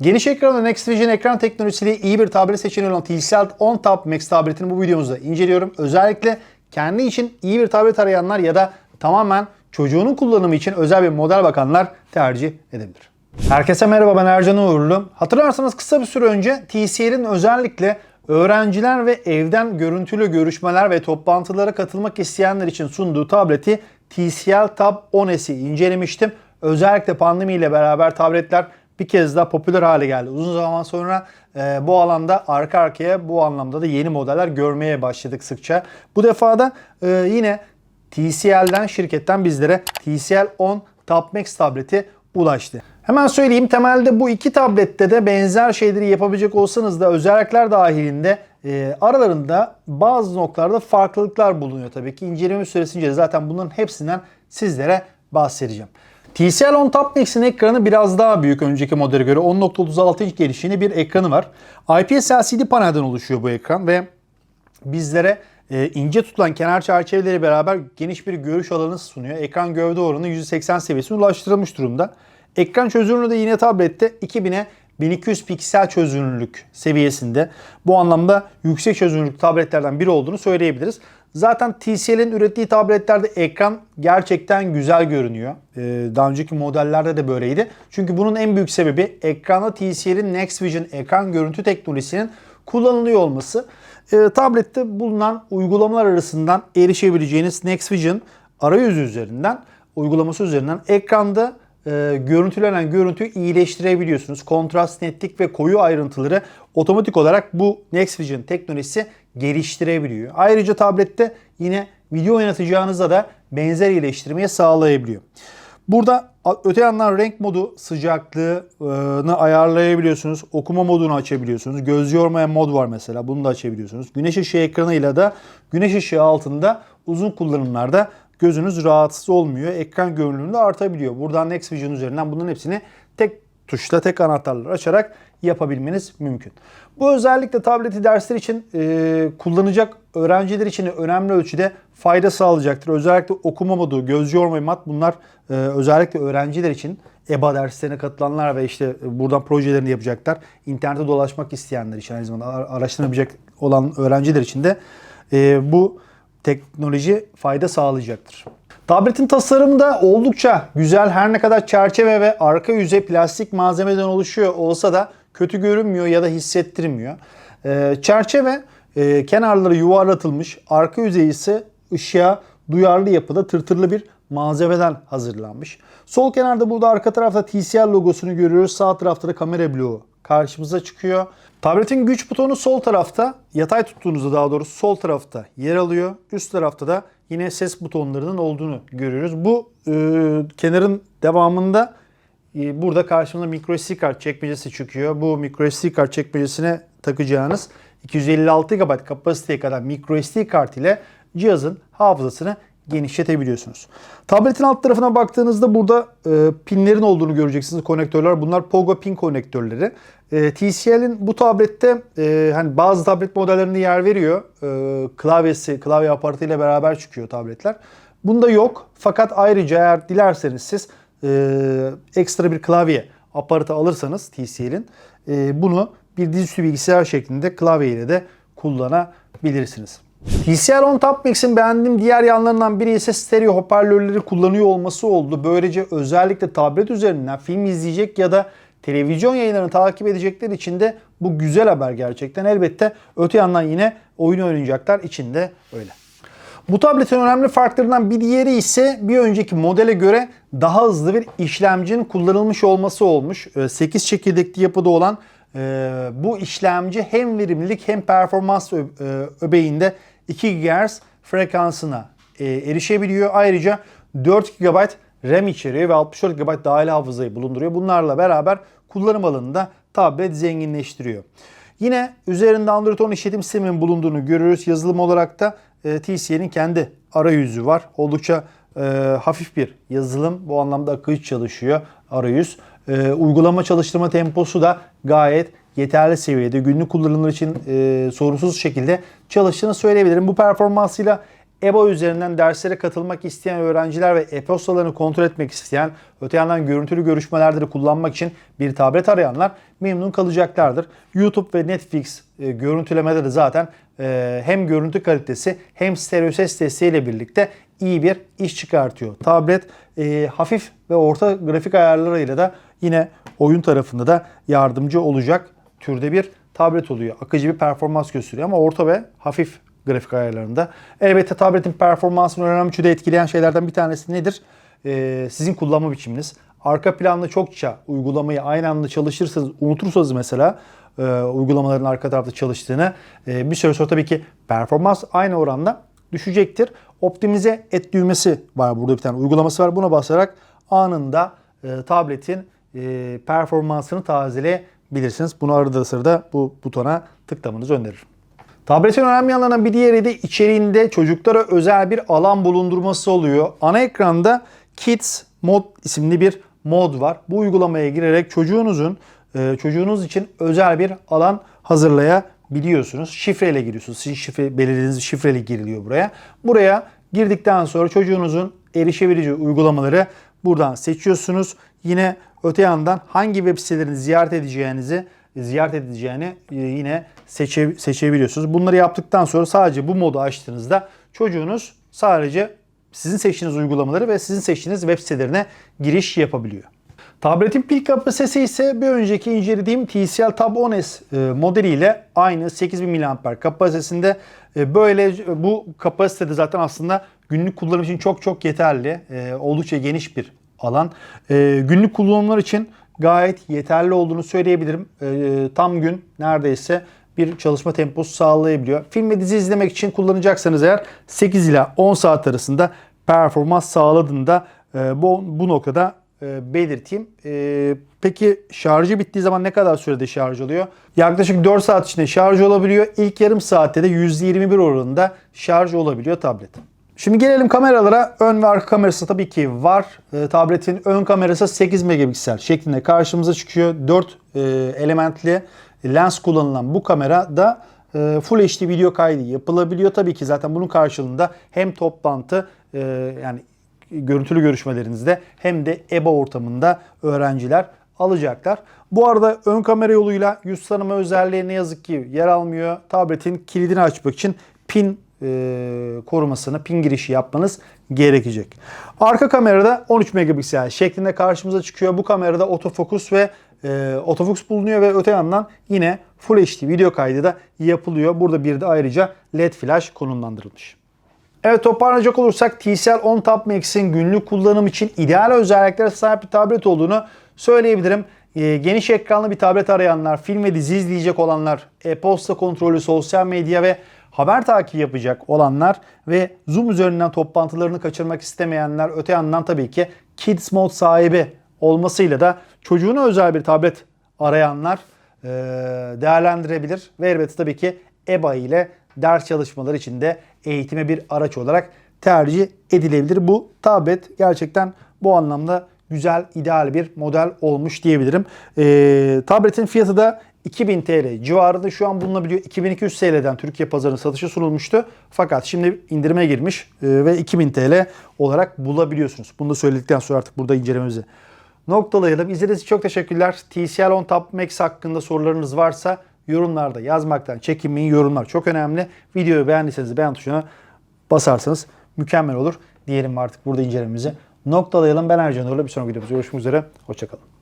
Geniş ekranlı Next Vision ekran teknolojisiyle iyi bir tablet seçeneği olan TCL 10 Tab Max tabletini bu videomuzda inceliyorum. Özellikle kendi için iyi bir tablet arayanlar ya da tamamen çocuğunun kullanımı için özel bir model bakanlar tercih edebilir. Herkese merhaba ben Ercan Uğurlu. Hatırlarsanız kısa bir süre önce TCL'in özellikle öğrenciler ve evden görüntülü görüşmeler ve toplantılara katılmak isteyenler için sunduğu tableti TCL Tab 10s'i incelemiştim. Özellikle pandemiyle beraber tabletler bir kez daha popüler hale geldi. Uzun zaman sonra e, bu alanda arka arkaya bu anlamda da yeni modeller görmeye başladık sıkça. Bu defa da e, yine TCL'den şirketten bizlere TCL 10 Tab Max tableti ulaştı. Hemen söyleyeyim temelde bu iki tablette de benzer şeyleri yapabilecek olsanız da özellikler dahilinde e, aralarında bazı noktalarda farklılıklar bulunuyor tabii ki. İnceleme süresince zaten bunların hepsinden sizlere bahsedeceğim. TCL 10 Tab Max'in ekranı biraz daha büyük önceki modele göre 10.36 inç genişliğinde bir ekranı var. IPS LCD panelden oluşuyor bu ekran ve bizlere e, ince tutulan kenar çerçeveleri beraber geniş bir görüş alanı sunuyor. Ekran gövde oranı 180 seviyesine ulaştırılmış durumda. Ekran çözünürlüğü de yine tablette 2000'e 1200 piksel çözünürlük seviyesinde. Bu anlamda yüksek çözünürlük tabletlerden biri olduğunu söyleyebiliriz. Zaten TCL'in ürettiği tabletlerde ekran gerçekten güzel görünüyor. Ee, daha önceki modellerde de böyleydi. Çünkü bunun en büyük sebebi ekranda TCL'in Next Vision ekran görüntü teknolojisinin kullanılıyor olması. Ee, tablette bulunan uygulamalar arasından erişebileceğiniz Next Vision arayüzü üzerinden, uygulaması üzerinden ekranda e, görüntülenen görüntüyü iyileştirebiliyorsunuz. Kontrast, netlik ve koyu ayrıntıları otomatik olarak bu Next Vision teknolojisi geliştirebiliyor. Ayrıca tablette yine video oynatacağınızda da benzer iyileştirmeyi sağlayabiliyor. Burada öte yandan renk modu sıcaklığını ayarlayabiliyorsunuz. Okuma modunu açabiliyorsunuz. Göz yormayan mod var mesela. Bunu da açabiliyorsunuz. Güneş ışığı ekranıyla da güneş ışığı altında uzun kullanımlarda gözünüz rahatsız olmuyor. Ekran görünümlüğü de artabiliyor. Buradan Next Vision üzerinden bunların hepsini tek tuşla tek anahtarla açarak yapabilmeniz mümkün. Bu özellikle tableti dersler için e, kullanacak öğrenciler için önemli ölçüde fayda sağlayacaktır. Özellikle okuma modu, göz yorma mat bunlar e, özellikle öğrenciler için EBA derslerine katılanlar ve işte buradan projelerini yapacaklar. İnternette dolaşmak isteyenler için aynı zamanda araştırabilecek olan öğrenciler için de e, bu teknoloji fayda sağlayacaktır. Tabletin tasarımı da oldukça güzel. Her ne kadar çerçeve ve arka yüzey plastik malzemeden oluşuyor olsa da kötü görünmüyor ya da hissettirmiyor. Ee, çerçeve e, kenarları yuvarlatılmış, arka yüzey ise ışığa duyarlı yapıda tırtırlı bir malzemeden hazırlanmış. Sol kenarda burada arka tarafta TCL logosunu görüyoruz. Sağ tarafta da kamera bloğu karşımıza çıkıyor. Tabletin güç butonu sol tarafta, yatay tuttuğunuzda daha doğrusu sol tarafta yer alıyor. Üst tarafta da yine ses butonlarının olduğunu görüyoruz. Bu e, kenarın devamında e, burada karşımıza microSD kart çekmecesi çıkıyor. Bu microSD kart çekmecesine takacağınız 256 GB kapasiteye kadar microSD kart ile cihazın hafızasını genişletebiliyorsunuz. Tabletin alt tarafına baktığınızda burada e, pinlerin olduğunu göreceksiniz. Konektörler bunlar Pogo pin konektörleri. E, TCL'in bu tablette e, hani bazı tablet modellerinde yer veriyor. E, klavyesi, klavye aparatıyla beraber çıkıyor tabletler. Bunda yok. Fakat ayrıca eğer dilerseniz siz e, ekstra bir klavye aparatı alırsanız TCL'in e, bunu bir dizüstü bilgisayar şeklinde klavye ile de kullanabilirsiniz. TCL 10 Tab Max'in beğendiğim diğer yanlarından biri ise stereo hoparlörleri kullanıyor olması oldu. Böylece özellikle tablet üzerinden film izleyecek ya da televizyon yayınlarını takip edecekler için de bu güzel haber gerçekten. Elbette öte yandan yine oyun oynayacaklar için de öyle. Bu tabletin önemli farklarından bir diğeri ise bir önceki modele göre daha hızlı bir işlemcinin kullanılmış olması olmuş. 8 çekirdekli yapıda olan bu işlemci hem verimlilik hem performans öbeğinde 2 GHz frekansına erişebiliyor. Ayrıca 4 GB RAM içeriyor ve 64 GB dahil hafızayı bulunduruyor. Bunlarla beraber kullanım alanında tablet zenginleştiriyor. Yine üzerinde Android 10 işletim sisteminin bulunduğunu görüyoruz. Yazılım olarak da e, TCL'in kendi arayüzü var. Oldukça e, hafif bir yazılım. Bu anlamda akıcı çalışıyor arayüz. E, uygulama çalıştırma temposu da gayet yeterli seviyede. Günlük kullanımlar için e, sorunsuz şekilde çalıştığını söyleyebilirim. Bu performansıyla EBA üzerinden derslere katılmak isteyen öğrenciler ve e-postalarını kontrol etmek isteyen, öte yandan görüntülü görüşmelerde de kullanmak için bir tablet arayanlar memnun kalacaklardır. YouTube ve Netflix e, görüntülemede de zaten e, hem görüntü kalitesi hem stereo ses desteğiyle birlikte iyi bir iş çıkartıyor. Tablet e, hafif ve orta grafik ayarlarıyla da yine oyun tarafında da yardımcı olacak türde bir tablet oluyor. Akıcı bir performans gösteriyor ama orta ve hafif grafik ayarlarında. Elbette tabletin performansını önemli ölçüde etkileyen şeylerden bir tanesi nedir? Ee, sizin kullanma biçiminiz. Arka planda çokça uygulamayı aynı anda çalışırsanız, unutursanız mesela e, uygulamaların arka tarafta çalıştığını e, bir süre sonra tabii ki performans aynı oranda düşecektir. Optimize et düğmesi var burada bir tane uygulaması var. Buna basarak anında e, tabletin e, performansını tazeleyebilirsiniz. Bunu arada sırada bu butona tıklamanızı öneririm. Tabletin önemli yanlarından bir diğeri de içeriğinde çocuklara özel bir alan bulundurması oluyor. Ana ekranda Kids Mod isimli bir mod var. Bu uygulamaya girerek çocuğunuzun e, çocuğunuz için özel bir alan hazırlayabiliyorsunuz. Şifreyle giriyorsunuz. Sizin şifre belirlediğiniz şifreyle giriliyor buraya. Buraya girdikten sonra çocuğunuzun erişebileceği uygulamaları buradan seçiyorsunuz. Yine öte yandan hangi web sitelerini ziyaret edeceğinizi ziyaret edeceğini e, yine seçe, seçebiliyorsunuz. Bunları yaptıktan sonra sadece bu modu açtığınızda çocuğunuz sadece sizin seçtiğiniz uygulamaları ve sizin seçtiğiniz web sitelerine giriş yapabiliyor. Tabletin pil kapasitesi ise bir önceki incelediğim TCL Tab 10s e, modeliyle aynı 8000 mAh kapasitesinde. E, Böyle bu kapasitede zaten aslında günlük kullanım için çok çok yeterli. Oldukça geniş bir alan. Günlük kullanımlar için gayet yeterli olduğunu söyleyebilirim. Tam gün neredeyse bir çalışma temposu sağlayabiliyor. Film ve dizi izlemek için kullanacaksanız eğer 8 ila 10 saat arasında performans sağladığında bu, bu noktada e, belirteyim. E, peki şarjı bittiği zaman ne kadar sürede şarj oluyor? Yaklaşık 4 saat içinde şarj olabiliyor. İlk yarım saatte de %21 oranında şarj olabiliyor tablet. Şimdi gelelim kameralara. Ön ve arka kamerası tabii ki var. E, tabletin ön kamerası 8 megapiksel şeklinde karşımıza çıkıyor. 4 e, elementli lens kullanılan bu kamera da e, Full HD video kaydı yapılabiliyor. Tabii ki zaten bunun karşılığında hem toplantı e, yani görüntülü görüşmelerinizde hem de EBA ortamında öğrenciler alacaklar. Bu arada ön kamera yoluyla yüz tanıma özelliği ne yazık ki yer almıyor. Tabletin kilidini açmak için pin e, korumasını, pin girişi yapmanız gerekecek. Arka kamerada 13 megapiksel şeklinde karşımıza çıkıyor. Bu kamerada otofokus ve e, otofokus bulunuyor ve öte yandan yine Full HD video kaydı da yapılıyor. Burada bir de ayrıca LED flash konumlandırılmış. Evet toparlayacak olursak TCL On Top Max'in günlük kullanım için ideal özelliklere sahip bir tablet olduğunu söyleyebilirim. E, geniş ekranlı bir tablet arayanlar, film ve dizi izleyecek olanlar, e-posta kontrolü, sosyal medya ve haber takibi yapacak olanlar ve Zoom üzerinden toplantılarını kaçırmak istemeyenler, öte yandan tabii ki Kids Mode sahibi olmasıyla da çocuğuna özel bir tablet arayanlar e, değerlendirebilir. Ve elbette tabii ki EBA ile ders çalışmaları için de eğitime bir araç olarak tercih edilebilir. Bu tablet gerçekten bu anlamda güzel, ideal bir model olmuş diyebilirim. E, tabletin fiyatı da 2000 TL civarında şu an bulunabiliyor. 2200 TL'den Türkiye pazarına satışa sunulmuştu. Fakat şimdi indirime girmiş e, ve 2000 TL olarak bulabiliyorsunuz. Bunu da söyledikten sonra artık burada incelememizi noktalayalım. İzlediğiniz için çok teşekkürler. TCL On Top Max hakkında sorularınız varsa yorumlarda yazmaktan çekinmeyin. Yorumlar çok önemli. Videoyu beğendiyseniz beğen tuşuna basarsanız mükemmel olur. Diyelim artık burada incelememizi noktalayalım. Ben Ercan Uğur'la bir sonraki videomuzda görüşmek üzere. Hoşçakalın.